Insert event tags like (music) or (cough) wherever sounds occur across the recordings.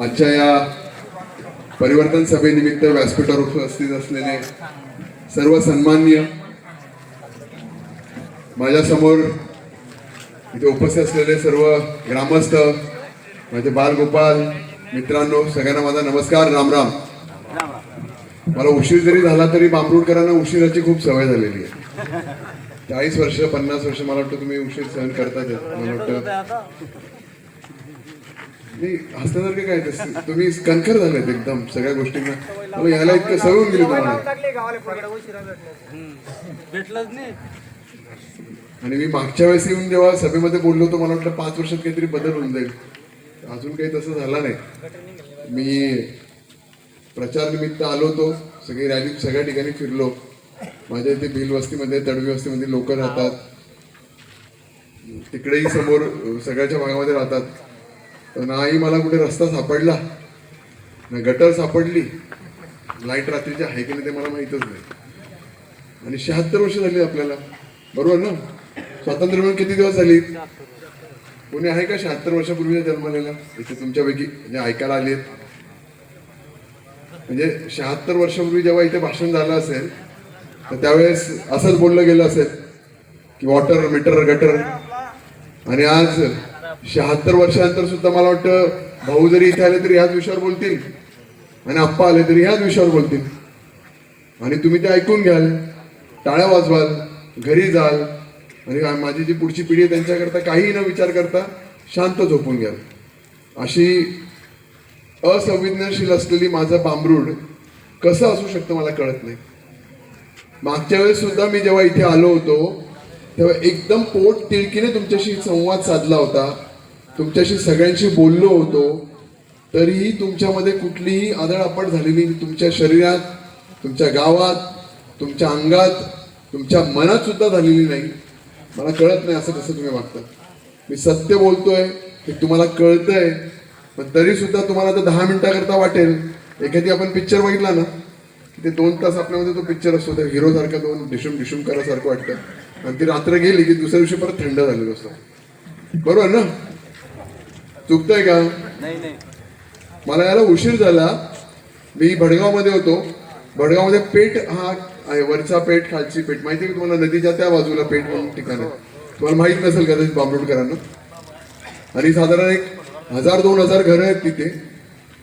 आजच्या या परिवर्तन सभेनिमित्त व्यासपीठावर उपस्थित असलेले सर्व सन्माननीय माझ्यासमोर इथे उपस्थित असलेले सर्व ग्रामस्थ माझे बालगोपाल मित्रांनो सगळ्यांना माझा नमस्कार राम राम. मला उशीर जरी झाला तरी बांबरुडकरांना उशिराची खूप सवय झालेली आहे. चाळीस वर्ष पन्नास वर्ष मला वाटतं तुम्ही उशीर सहन करता मला वाटतं नाही हसण्यासारखं काय ते तुम्ही कणखर झालेत एकदम सगळ्या गोष्टींना. मला यायला इतकं सवय गेली तुम्हाला. भेटलंच नाही. आणि मी मागच्या वेळेस येऊन जेव्हा सभेमध्ये बोललो होतो मला वाटलं पाच वर्षात काहीतरी बदल होऊन जाईल. अजून काही तसं झालं नाही. मी प्रचार निमित्त आलो होतो सगळी रॅली सगळ्या ठिकाणी फिरलो. माझ्या इथे भिल वस्तीमध्ये तडवी वस्तीमध्ये लोक राहतात. तिकडेही समोर सगळ्याच्या भागामध्ये राहतात. तर नाही मला कुठे रस्ता सापडला. ना गटर सापडली. लाइट रात्रीची आहे की नाही ते मला माहीतच नाही. आणि शहात्तर वर्ष झाली आपल्याला. बरोबर ना? स्वातंत्र्य मिळून किती दिवस झाली? कोणी आहे का शहात्तर वर्षापूर्वीचा जन्मलेला? इथे तुमच्यापैकी म्हणजे ऐकायला आले म्हणजे शहात्तर वर्षापूर्वी जेव्हा इथे भाषण झालं असेल तर त्यावेळेस असंच बोललं गेलं असेल की वॉटर मीटर गटर आणि आज शहात्तर वर्षानंतर सुद्धा मला वाटतं भाऊ जरी इथे आले तरी ह्याच विषयावर बोलतील. आणि आप्पा आले तरी ह्याच विषयावर बोलतील. आणि तुम्ही ते ऐकून घ्याल टाळ्या वाजवाल घरी जाल आणि माझी जी पुढची पिढी आहे त्यांच्याकरता काहीही न विचार करता शांत झोपून घ्याल. अशी असंवेदनशील असलेली माझं बांबरूड कसं असू शकतं मला कळत नाही. मागच्या वेळेस सुद्धा मी जेव्हा इथे आलो होतो तेव्हा एकदम पोट तिळकीने तुमच्याशी संवाद साधला होता. तुमच्याशी सगळ्यांशी बोललो होतो तरीही तुमच्यामध्ये कुठलीही आदळआपट झालेली तुमच्या शरीरात तुमच्या गावात तुमच्या अंगात तुमच्या मनात सुद्धा झालेली नाही. मला कळत नाही असं कसं तुम्ही वागता. मी सत्य बोलतोय हे तुम्हाला कळतंय पण तरी सुद्धा तुम्हाला तर दहा मिनिटाकरता वाटेल. एखादी आपण पिक्चर बघितला ना की ते दोन तास आपल्यामध्ये तो पिक्चर असतो त्या हिरो सारखा दोन डिशुम डिशुम करासारखं वाटतं. आणि ती रात्र गेली की दुसऱ्या दिवशी परत थंड झालेलो असतं. बरोबर ना? चुकतंय का? नाही नाही. मला याला उशीर झाला. मी भडगावमध्ये होतो. भडगावमध्ये पेठ हा आहे वरचा पेठ खालची पेठ. माहिती आहे तुम्हाला? नदीच्या त्या बाजूला पेठ म्हणून ठिकाण आहे. तुम्हाला माहीत नसेल कदाचित बांबरोडकरांना आणि साधारण एक हजार दोन हजार घरं आहेत तिथे.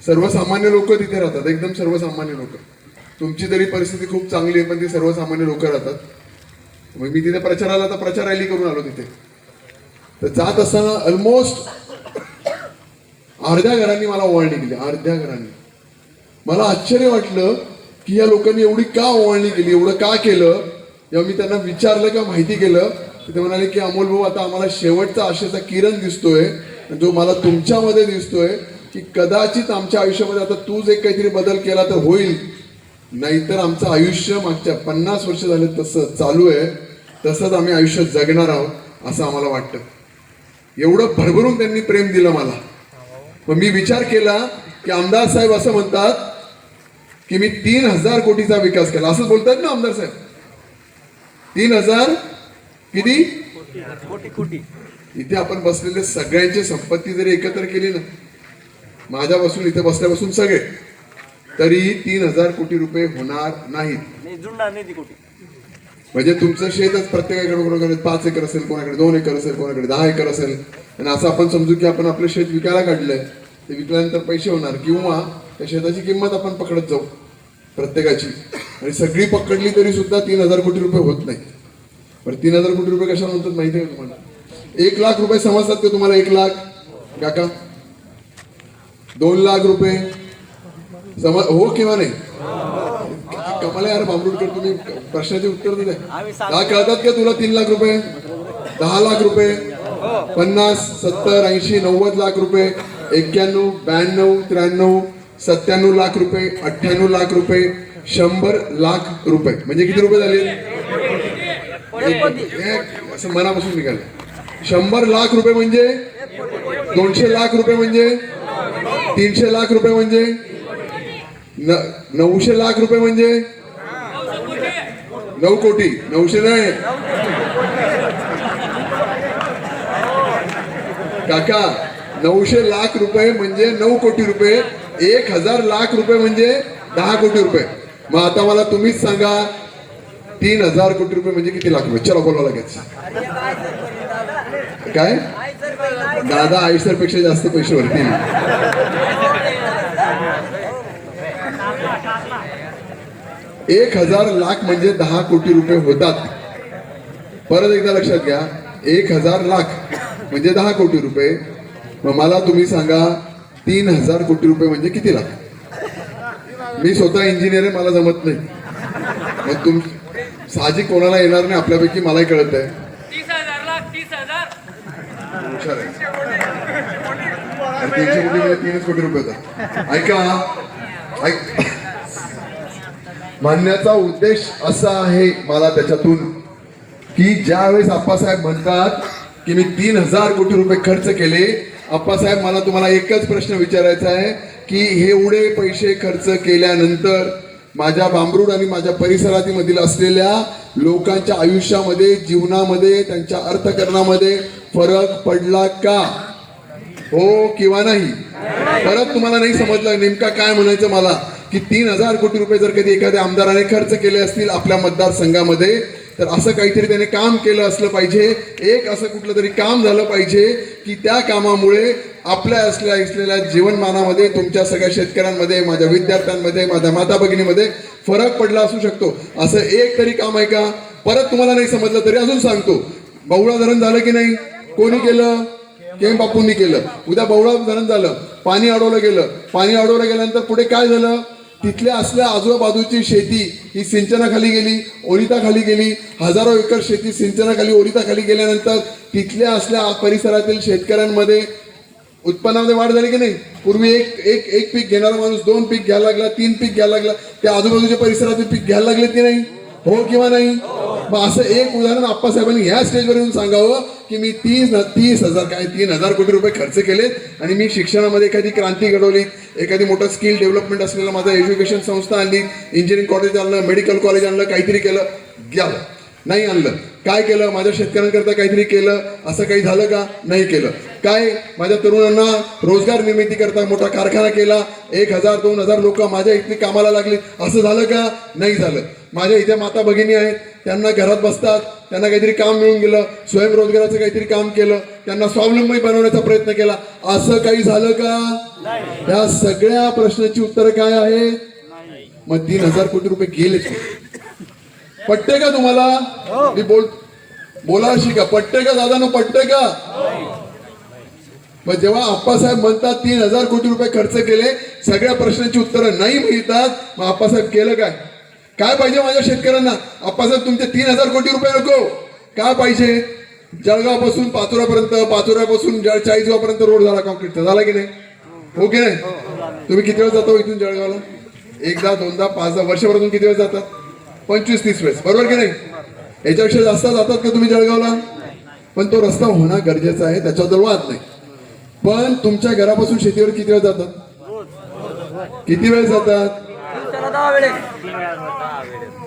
सर्वसामान्य लोक तिथे राहतात. एकदम सर्वसामान्य लोक. तुमची तरी परिस्थिती खूप चांगली आहे पण ती सर्वसामान्य लोक राहतात. मग मी तिथे प्रचाराला तर प्रचार रॅली करून आलो तिथे. तर जात असताना ऑलमोस्ट अर्ध्या घरांनी मला ओवाळणी केली अर्ध्या घरांनी. मला आश्चर्य वाटलं की या लोकांनी एवढी का ओवाळणी केली एवढं का केलं? जेव्हा मी त्यांना विचारलं का माहिती केलं तर ते म्हणाले की अमोल भाऊ आता आम्हाला शेवटचा आशेचा किरण दिसतोय जो मला तुमच्यामध्ये दिसतोय की कदाचित आमच्या आयुष्यामध्ये आता तू जे काहीतरी बदल केला तर होईल. नाहीतर आमचं आयुष्य मागच्या पन्नास वर्ष झाले तसं चालू आहे तसंच आम्ही आयुष्य जगणार आहोत असं आम्हाला वाटतं. एवढं भरभरून त्यांनी प्रेम दिलं मला. मग मी विचार केला की आमदार साहेब असं म्हणतात की मी तीन हजार कोटीचा विकास केला. असंच बोलतात ना आमदार साहेब? तीन हजार किती? कोटी इथे आपण बसलेले सगळ्यांची संपत्ती जरी एकत्र केली ना माझ्यापासून इथे बसल्यापासून सगळे तरी तीन हजार कोटी रुपये होणार नाहीत. नाही म्हणजे तुमचं शेतच प्रत्येकाकडे कोणाकडे पाच एकर असेल कोणाकडे दोन एकर असेल कोणाकडे दहा एकर असेल. आणि असं आपण समजू की आपण आपलं शेत विकायला काढलंय. ते विकल्यानंतर पैसे होणार किंवा त्या शेताची किंमत आपण पकडत जाऊ प्रत्येकाची. आणि सगळी पकडली तरी सुद्धा तीन हजार कोटी रुपये होत नाही पण तीन हजार कोटी रुपये कशाला म्हणतात माहिती आहे का तुम्हाला? एक लाख रुपये समजतात का तुम्हाला एक लाख? काका? दोन लाख रुपये. समज हो किंवा नाही? कमाला यार बांबरूडकर तुम्ही प्रश्नाचे उत्तर आम्ही दहा कळतात का तुला तीन लाख रुपये? दहा लाख रुपये. पन्नास सत्तर ऐंशी नव्वद लाख रुपये. एक्क्याण्णव ब्याण्णव त्र्याण्णव सत्त्याण्णव लाख रुपये अठ्ठ्याण्णव लाख रुपये शंभर लाख रुपये. म्हणजे किती रुपये झाले? असं मनापासून निघालं. शंभर लाख रुपये म्हणजे? दोनशे लाख रुपये म्हणजे? तीनशे लाख रुपये म्हणजे? न- नऊशे लाख रुपये म्हणजे? नऊ कोटी. नऊशे नाही. काका नऊशे लाख रुपये म्हणजे नऊ कोटी रुपये एक हजार लाख रुपये म्हणजे दहा कोटी रुपये. मग आता मला तुम्हीच सांगा तीन हजार कोटी रुपये म्हणजे किती लाख रुपये? चला बोला लगेच. काय? दादा आयुष्यरपेक्षा जास्त पैसे वरती. एक हजार लाख म्हणजे दहा कोटी रुपये होतात. परत एकदा लक्षात घ्या. एक हजार लाख म्हणजे दहा कोटी रुपये. मग मला तुम्ही सांगा तीन हजार कोटी रुपये म्हणजे किती लाख? मी स्वतः इंजिनियर आहे मला जमत नाही. मग तुम साहजिक कोणाला येणार नाही आपल्यापैकी मलाही कळत आहे. तीनशे कोटी म्हणजे तीनच कोटी रुपये होतात. ऐका ऐक. म्हणण्याचा उद्देश असा आहे मला त्याच्यातून की ज्यावेळेस आप्पासाहेब म्हणतात की मी तीन हजार कोटी रुपये खर्च केले आप्पासाहेब मला तुम्हाला एकच प्रश्न विचारायचा आहे की हे एवढे पैसे खर्च केल्यानंतर माझ्या बांबरूड आणि माझ्या परिसरातील असलेल्या लोकांच्या आयुष्यामध्ये जीवनामध्ये त्यांच्या अर्थकरणामध्ये फरक पडला का? हो किंवा नाही? परत तुम्हाला नाही समजलं? नेमका काय म्हणायचं मला? की तीन हजार कोटी रुपये जर कधी एखाद्या आमदाराने खर्च केले असतील आपल्या मतदारसंघामध्ये तर असं काहीतरी त्याने काम केलं असलं पाहिजे. एक असं कुठलं तरी काम झालं पाहिजे की त्या कामामुळे आपल्या असल्या असलेल्या जीवनमानामध्ये तुमच्या सगळ्या शेतकऱ्यांमध्ये माझ्या विद्यार्थ्यांमध्ये माझ्या माता भगिनीमध्ये फरक पडला असू शकतो. असं एक तरी काम आहे का? परत तुम्हाला नाही समजलं तरी अजून सांगतो. बहुळा धरण झालं की नाही? कोणी केलं? केम बापूंनी केलं. उद्या बहुळा धरण झालं. पाणी अडवलं गेलं. पाणी अडवलं गेल्यानंतर पुढे काय झालं? तिथल्या असल्या आजूबाजूची शेती ही सिंचनाखाली गेली ओलिताखाली गेली हजारो एकर शेती सिंचनाखाली ओलिताखाली गेल्यानंतर तिथल्या असल्या परिसरातील शेतकऱ्यांमध्ये उत्पन्नामध्ये वाढ झाली की नाही? पूर्वी एक एक एक पीक घेणारा माणूस दोन पीक घ्यायला लागला तीन पीक घ्यायला लागला त्या आजूबाजूच्या परिसरातील पीक घ्यायला लागले की नाही? हो किंवा नाही? मग असं एक उदाहरण आप्पासाहेबांनी ह्या स्टेजवर येऊन सांगावं की मी तीस तीस हजार काय तीन हजार कोटी रुपये खर्च केलेत आणि मी शिक्षणामध्ये एखादी क्रांती घडवली एखादी मोठं स्किल डेव्हलपमेंट असलेलं माझं एज्युकेशन संस्था आणली इंजिनिअरिंग कॉलेज आणलं मेडिकल कॉलेज आणलं काहीतरी केलं गेलं नाही आणलं. काय केलं? माझ्या शेतकऱ्यांकरता काहीतरी केलं? असं काही झालं का? नाही केलं. काय? माझ्या तरुणांना रोजगार निर्मिती करता मोठा कारखाना केला एक हजार दोन हजार लोक माझ्या इथली कामाला लागली असं झालं का? नाही झालं. माझ्या इथे माता भगिनी आहेत. त्यांना घरात बसतात. त्यांना काहीतरी काम मिळून गेलं. स्वयंरोजगाराचं काहीतरी काम केलं. त्यांना स्वावलंबी बनवण्याचा प्रयत्न केला. असं काही झालं का? या सगळ्या प्रश्नाची उत्तरं काय आहेत मग तीन हजार कोटी रुपये गेलेच? पटते का तुम्हाला? मी बोल बोला शिका पटते का दादा पटते का? मग जेव्हा आप्पासाहेब म्हणतात तीन हजार कोटी रुपये खर्च केले सगळ्या प्रश्नांची उत्तरं नाही मिळतात मग आप्पासाहेब केलं काय? काय पाहिजे माझ्या शेतकऱ्यांना? आप्पासाहेब तुमचे तीन हजार कोटी रुपये नको. काय पाहिजे? जळगावपासून पाचोऱ्यापर्यंत पाचोऱ्यापासून जळ चाळीसगावपर्यंत रोड झाला कॉन्क्रीटचा झाला की नाही? हो की नाही? तुम्ही किती वेळ जातो हो इथून जळगावला? एकदा दोनदा पाचदा वर्षभरातून किती वेळ जातात पंचवीस तीस वेळेस. बरोबर की नाही? याच्यापेक्षा जास्त जातात का तुम्ही जळगावला? पण तो रस्ता होणं गरजेचं आहे त्याच्याबद्दल वाद नाही. पण तुमच्या घरापासून शेतीवर किती वेळ जातात? किती वेळ जातात?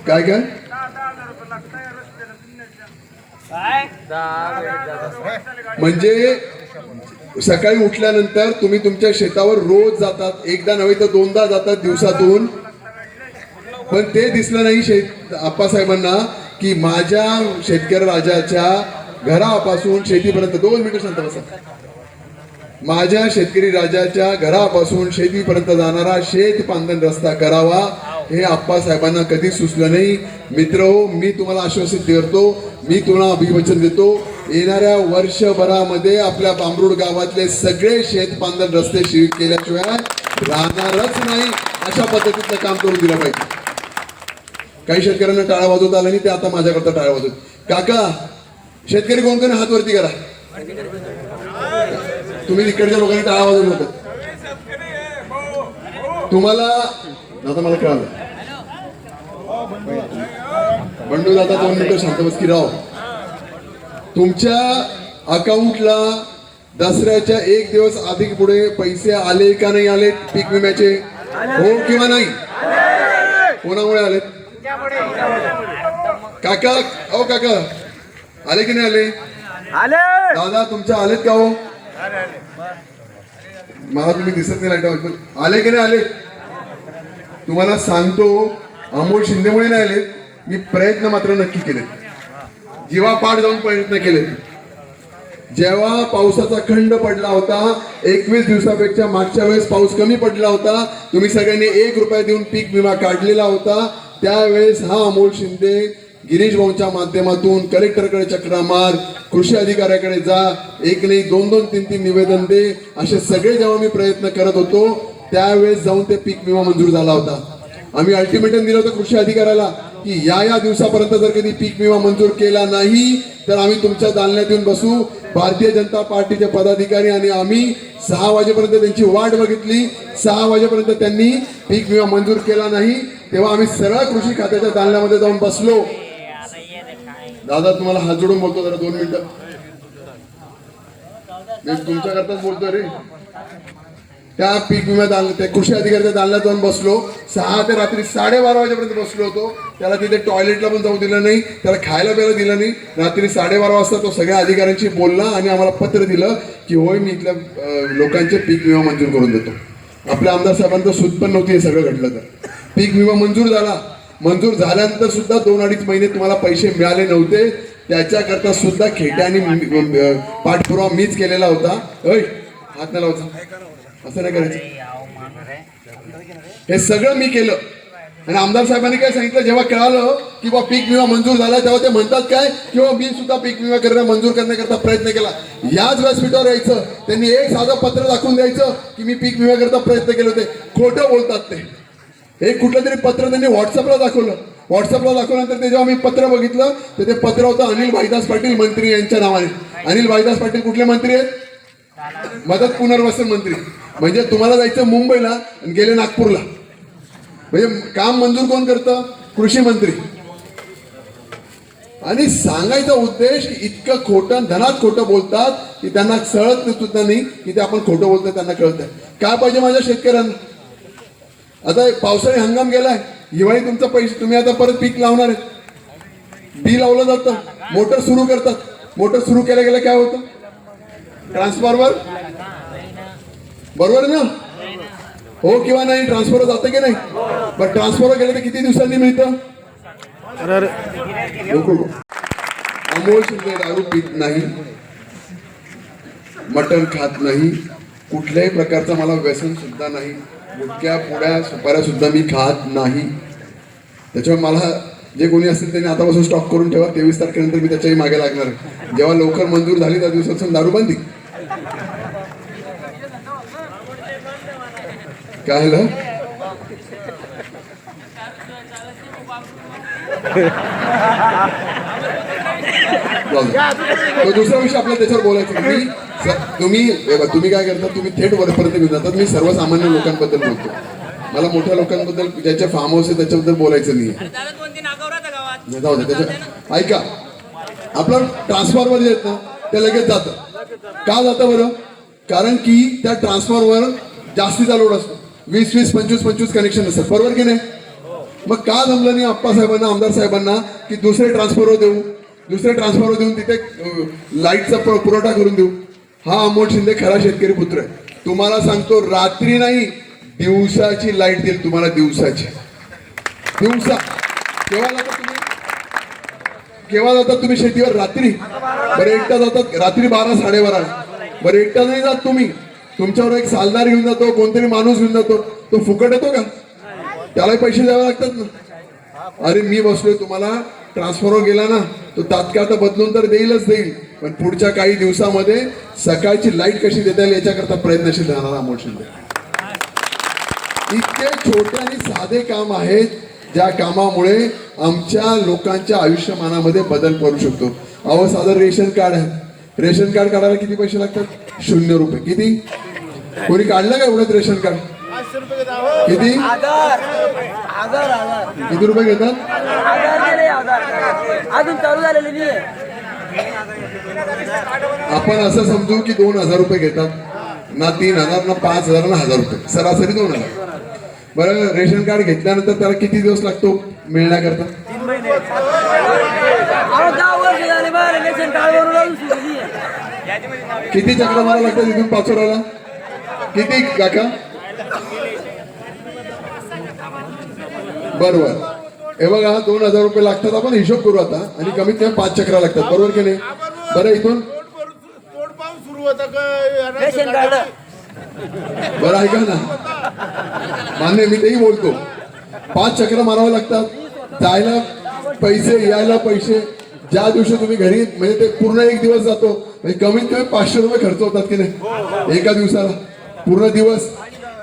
काय काय? काय? म्हणजे सकाळी उठल्यानंतर तुम्ही तुमच्या शेतावर रोज जातात. एकदा नव्हे तर दोनदा जातात दिवसातून. पण ते दिसलं नाही शेत आप्पासाहेबांना की माझ्या शेतकरी राजाच्या घरापासून शेतीपर्यंत. दोन मिनिटं शांत बसा. माझ्या शेतकरी राजाच्या घरापासून शेतीपर्यंत जाणारा शेत पांदन रस्ता करावा हे आप्पासाहेबांना कधी सुचलं नाही. मित्र हो मी तुम्हाला आश्वासित करतो मी तुम्हाला अभिवचन देतो येणाऱ्या वर्षभरामध्ये आपल्या बांबरूड गावातले सगळे शेत पांदन रस्ते शिर केल्याशिवाय राहणारच नाही. अशा पद्धतीचं काम करून दिलं पाहिजे. काही शेतकऱ्यांना टाळा वाजवत आला नाही ते आता माझ्याकरता टाळा वाजवत काका शेतकरी कोण कोण हात वरती करा. तुम्ही इकडच्या लोकांनी टाळा वाजवलं होतं. तुम्हाला आता मला कळालं. बंडू दादा दोन मिनिटं शांत बस की राव. तुमच्या अकाउंटला दसऱ्याच्या एक दिवस आधी पुढे पैसे आले का नाही आले पीक विम्याचे? हो किंवा नाही? कोणामुळे आलेत काका अहो काका आले की नाही आले? आले. दादा तुमच्या आलेत का हो? मला तुम्ही दिसत नाही लाइट आले की नाही आले? तुम्हाला सांगतो अमोल शिंदेमुळे नाही आले. मी प्रयत्न मात्र नक्की केले जीवापाड जाऊन प्रयत्न केले जेव्हा पावसाचा खंड पडला होता एकवीस दिवसापेक्षा मागच्या वेळेस पाऊस कमी पडला होता तुम्ही सगळ्यांनी एक रुपया देऊन पीक विमा काढलेला होता. त्यावेळेस हा अमोल शिंदे गिरीश भाऊंच्या माध्यमातून कलेक्टरकडे चक्रा मार कृषी अधिकाऱ्याकडे जा एक नाही दोन दोन तीन तीन निवेदन दे असे सगळे जेव्हा मी प्रयत्न करत होतो त्यावेळेस जाऊन ते पीक विमा मंजूर झाला होता. आम्ही अल्टिमेटम दिलं होतं कृषी अधिकाऱ्याला की या या दिवसापर्यंत जर कधी पीक विमा मंजूर केला नाही तर आम्ही तुमच्या दालण्यात येऊन बसू. भारतीय जनता पार्टीचे पदाधिकारी आणि आम्ही सहा वाजेपर्यंत त्यांची वाट बघितली. सहा वाजेपर्यंत त्यांनी पीक विमा मंजूर केला नाही. तेव्हा आम्ही सरळ कृषी खात्याच्या दालण्यामध्ये जाऊन बसलो. दादा तुम्हाला हात जोडून बोलतो जरा दोन मिनिटं. मी तुमच्याकरताच बोलतो रे. त्या पीक विमा दाल त्या कृषी अधिकाऱ्याच्या दालनात जाऊन बसलो. सहा ते रात्री साडेबारा वाजेपर्यंत बसलो होतो. त्याला तिथे टॉयलेटला पण जाऊ दिलं नाही. त्याला खायला प्यायला दिलं नाही. रात्री साडेबारा वाजता तो सगळ्या अधिकाऱ्यांशी बोलला आणि आम्हाला पत्र दिलं की होय मी इथल्या लोकांचे पीक विमा मंजूर करून देतो. आपल्या आमदार साहेबांचं सूत पण नव्हती हे सगळं घडलं तर. पीक विमा मंजूर झाला. मंजूर झाल्यानंतर सुद्धा दोन अडीच महिने तुम्हाला पैसे मिळाले नव्हते. त्याच्याकरता सुद्धा खेट्याने पाठपुरावा मीच केलेला होता. हात नाही लावायचा असं नाही करायचं. हे सगळं मी केलं. आणि आमदार साहेबांनी काय सांगितलं? जेव्हा कळालं की बा पीक विमा मंजूर झाला तेव्हा ते म्हणतात काय? किंवा मी सुद्धा पीक विमा करणं मंजूर करण्याकरता प्रयत्न केला. याच व्यासपीठावर यायचं. त्यांनी एक साधं पत्र दाखवून द्यायचं की मी पीक विमा करता प्रयत्न केले होते. खोटं बोलतात ते. एक कुठलं तरी पत्र त्यांनी व्हॉट्सअपला दाखवलं. व्हॉट्सअपला दाखवल्यानंतर ते जेव्हा मी पत्र बघितलं तर ते पत्र होतं अनिल भाईदास पाटील मंत्री यांच्या नावाने. अनिल भाईदास पाटील कुठले मंत्री आहेत? मदत पुनर्वसन मंत्री. म्हणजे तुम्हाला जायचं मुंबईला आणि गेले नागपूरला. म्हणजे काम मंजूर कोण करतं? कृषी मंत्री. आणि सांगायचा उद्देश इतकं खोटं धनात खोटं बोलतात की त्यांना कळत सुद्धा नाही की ते आपण खोटं बोलतोय त्यांना कळत आहे काय पाहिजे माझ्या शेतकऱ्यांना? आता पावसाळी हंगाम गेलाय. हिवाळी तुमचा पैसे तुम्ही आता परत पीक लावणार आहे बी लावलं जातं. मोटर सुरू करतात. मोटर सुरू केल्या गेल्या काय होतं? ट्रान्सफॉर्मर बरोबर ना? हो किंवा नाही? ट्रान्सफर जातं की नाही? बरं ट्रान्सफर गेलं तर किती दिवसांनी मिळतं. अमोल शिंदे दारू पित नाही. मटण खात नाही. कुठल्याही प्रकारचं मला व्यसन सुद्धा नाही. गुटक्या पुड्या सुपाऱ्या सुद्धा मी खात नाही. त्याच्यामुळे मला जे कोणी असतील त्यांनी आतापासून स्टॉक करून ठेवा. तेवीस तारखेनंतर मी त्याच्याही मागे लागणार. जेव्हा लवकर मंजूर झाली त्या दिवसापासून दारू बंदी काय झालं. (laughs) तो दुसरा विषय आपल्याला त्याच्यावर बोलायचा. तुम्ही तुम्ही काय करता तुम्ही थेट वरपर्यंत घेऊन जातात. मी सर्वसामान्य लोकांबद्दल बोलतो. मला मोठ्या लोकांबद्दल ज्याचे फार्म हाऊस आहे त्याच्याबद्दल बोलायचं नाही जाऊ दे त्याच्या ऐका. आपलं ट्रान्सफॉर्मर जे आहेत ना ते लगेच जातं. का जातं बरं? कारण की त्या ट्रान्सफॉर्मर जास्तीचा लोड असतो. वीस वीस पंचवीस पंचवीस कनेक्शन असतात. बरोबर की नाही? मग का जमलं नाही आप्पा साहेबांना आमदार साहेबांना की दुसरे ट्रान्सफॉर्मर देऊ? दुसरे ट्रान्सफॉर्मर देऊन तिथे लाईटचा पुर- पुरवठा करून देऊ? हा अमोल शिंदे खरा शेतकरी पुत्र आहे. तुम्हाला सांगतो रात्री नाही दिवसाची लाइट देईल तुम्हाला दिवसाची. दिवसा. केव्हा जाता तुम्ही? केव्हा जातात तुम्ही शेतीवर? रात्री. बरं एकटा जातात रात्री बारा साडेबारा. बरं एकटा नाही जात तुम्ही. तुमच्यावर एक सालदार घेऊन जातो कोणतरी माणूस घेऊन जातो. तो फुकट येतो का? त्यालाही पैसे द्यावे लागतात ना. अरे मी बसलोय तुम्हाला ट्रान्सफॉर्मर गेला ना तो तात्काळ तर बदलून तर देईलच देईल. पण पुढच्या काही दिवसामध्ये सकाळची लाइट कशी देता येईल याच्याकरता प्रयत्नशील राहणार अमोल शिंदे. इतके छोटे आणि साधे काम आहेत ज्या कामामुळे आमच्या लोकांच्या आयुष्यमानामध्ये बदल करू शकतो. अहो साधं रेशन कार्ड आहे. रेशन कार्ड काढायला किती पैसे लागतात? शून्य रुपये. किती? कोणी काढलं का एवढंच रेशन कार्ड? किती? किती रुपये घेतात? अजून चालू झालेले आपण असं समजू की दोन हजार रुपये घेतात ना तीन हजार ना पाच हजार ना हजार रुपये. सरासरी दोन हजार. बरं रेशन कार्ड घेतल्यानंतर त्याला किती दिवस लागतो मिळण्याकरता? किती चक्र मारा लागतात इथून पाचोराला किती काका? बरोबर. हे बघा दोन हजार रुपये लागतात आपण हिशोब करू आता. आणि कमीत कमी पाच चक्रा लागतात. बरोबर की नाही? बरं इथून रेशन कार्ड बरं ऐका ना. मान्य मी तेही बोलतो. पाच चक्र मारावे लागतात. जायला पैसे यायला पैसे. ज्या दिवशी तुम्ही घरी म्हणजे ते पूर्ण एक दिवस जातो. म्हणजे कमीत कमी पाचशे रुपये खर्च होतात की नाही? एका दिवसाला. पूर्ण दिवस.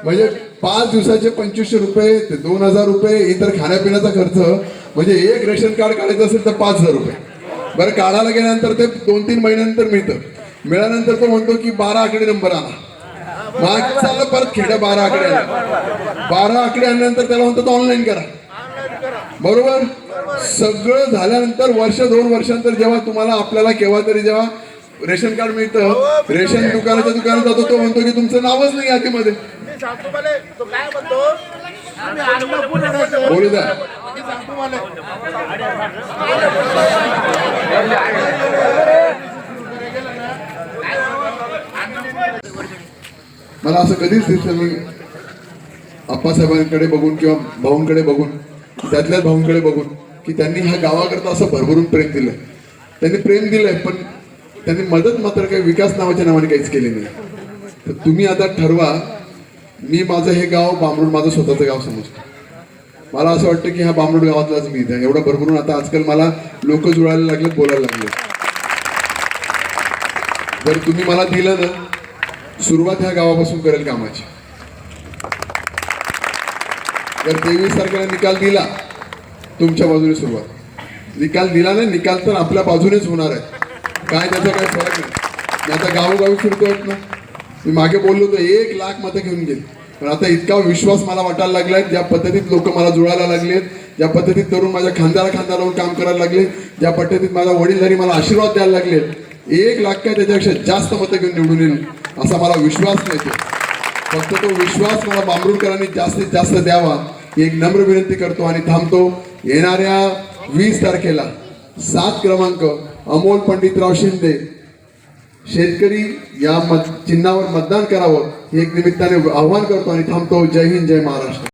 म्हणजे पाच दिवसाचे पंचवीसशे रुपये ते दोन हजार रुपये इतर खाण्यापिण्याचा खर्च. म्हणजे एक रेशन कार्ड काढायचं असेल तर पाच हजार रुपये. बरं काढायला गेल्यानंतर ते दोन तीन महिन्यानंतर मिळतं. मिळाल्यानंतर तो म्हणतो की बारा आकडे नंबर आणा मग चाललं परत खेड्या बारा आकडे आणा. बारा आकडे आणल्यानंतर त्याला म्हणतो तो ऑनलाईन करा. बरोबर? सगळं झाल्यानंतर वर्ष दोन वर्षानंतर जेव्हा तुम्हाला आपल्याला केव्हा तरी जेव्हा रेशन कार्ड मिळतं रेशन दुकानाच्या दुकानात जातो तो म्हणतो की तुमचं नावच नाही यादीमध्ये मी सांगतो मला तो काय म्हणतो? आम्ही अन्नपूर्णा बोलू द्या. मला असं कधीच दिसलं नाही. आप्पासाहेबांकडे बघून किंवा भाऊंकडे बघून त्यातल्याच भाऊंकडे बघून की त्यांनी ह्या गावाकरता असं भरभरून प्रेम दिलं त्यांनी प्रेम दिलंय पण त्यांनी मदत मात्र काही विकास नावाच्या नावाने काहीच केली नाही. तर तुम्ही आता ठरवा मी माझं हे गाव बांबरून माझं स्वतःचं गाव समजतो. मला असं वाटतं की ह्या बांबरूड गावातलाच मी इथे एवढं भरभरून आता आजकाल मला लोक जुळायला लागले बोलायला लागले. जर तुम्ही मला दिलं ना सुरुवात ह्या गावापासून करेल कामाची. जर तेवीस तारखेला निकाल दिला तुमच्या बाजूने सुरुवात. निकाल दिला नाही निकाल तर आपल्या बाजूनेच होणार आहे. काय त्याचा काही फरक नाही. मी आता गावोगावी फिरतो ना. मी मागे बोललो तर एक लाख मतं घेऊन गेली. पण आता इतका विश्वास मला वाटायला लागलाय ज्या पद्धतीत लोक मला जुळायला लागलेत ज्या पद्धतीत तरुण माझ्या खांद्याला खांदा लावून काम करायला लागले ज्या पद्धतीत माझ्या वडीलधारी मला आशीर्वाद द्यायला लागले एक लाख काय त्याच्यापेक्षा जास्त मतं घेऊन निवडून येईल असा मला विश्वास मिळतो फक्त तो विश्वास मला बांबरूडकरांनी जास्तीत जास्त द्यावा ही एक नम्र विनंती करतो आणि थांबतो. येणाऱ्या वीस तारखेला सात क्रमांक अमोल पंडितराव शिंदे शेतकरी या मत चिन्हावर मतदान करावं. एक निमित्ताने आव्हान करतो आणि थांबतो. जय हिंद जय महाराष्ट्र.